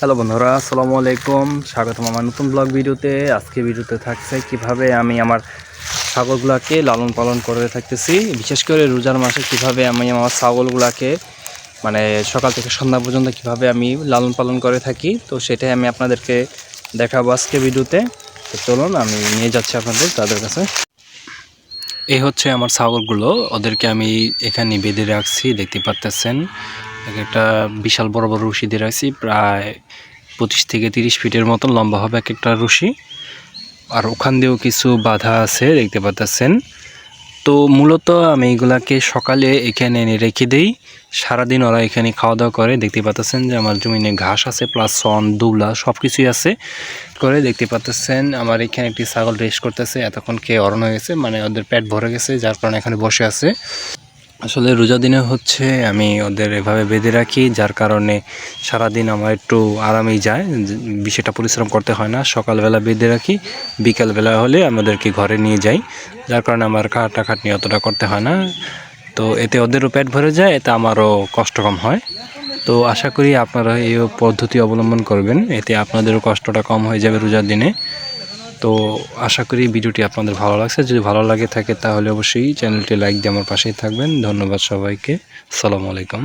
Hello বন্ধুরা, আসসালামু আলাইকুম। স্বাগতম আমার নতুন ব্লগ ভিডিওতে। আজকে ভিডিওতে থাকছে কীভাবে আমি আমার ছাগলগুলোকে লালন পালন করে থাকতেছি। বিশেষ করে রোজার মাসে কীভাবে আমি আমার ছাগলগুলোকে মানে সকাল থেকে সন্ধ্যা পর্যন্ত কীভাবে আমি লালন পালন করে থাকি, তো সেটাই আমি আপনাদেরকে দেখাবো আজকে ভিডিওতে। তো চলুন, আমি নিয়ে যাচ্ছি আপনাদের, তাদের কাছে। এই হচ্ছে আমার ছাগলগুলো। ওদেরকে আমি এখানে বেঁধে রাখছি, দেখতে পারতেছেন একটা বিশাল বড় বড় রশি দিয়ে রাখছি, প্রায় পঁচিশ থেকে তিরিশ ফিটের মতো লম্বা হবে এক একটা রশি। আর ওখান দিয়েও কিছু বাধা আছে, দেখতে পাচ্ছেন তো মূলত আমি এগুলাকে সকালে এখানে এনে রেখে দিই। সারাদিন ওরা এখানে খাওয়া দাওয়া করে। দেখতে পাচ্ছেন যে আমার জমিনে ঘাস আছে প্লাস সন, দুবলা সব কিছুই আছে। করে দেখতে পাচ্ছেন আমার এখানে একটি ছাগল রেস্ট করতেছে। এতক্ষণ খেয়ে অরণ হয়ে গেছে মানে ওদের পেট ভরে গেছে, যার কারণে এখানে বসে আছে। আসলে রোজা দিনে হচ্ছে আমি ওদের এভাবে বেঁধে রাখি, যার কারণে সারাদিন আমার একটু আরামেই যায় বেশিটা পরিশ্রম করতে হয় না। সকালবেলা বেঁধে রাখি, বিকালবেলা হলে আমাদেরকে ঘরে নিয়ে যাই, যার কারণে আমার খাটা খাটনি অতটা করতে হয় না। তো এতে ওদেরও পেট ভরে যায়, এতে আমারও কষ্ট কম হয়। তো আশা করি আপনারা এই পদ্ধতি অবলম্বন করবেন, এতে আপনাদেরও কষ্টটা কম হয়ে যাবে রোজার দিনে। তো আশা করি ভিডিওটি আপনাদের ভালো লাগছে। যদি ভালো লাগে থাকে তাহলে অবশ্যই চ্যানেলটি লাইক দিয়ে আমার পাশেই থাকবেন। ধন্যবাদ সবাইকে। সালামু আলাইকুম।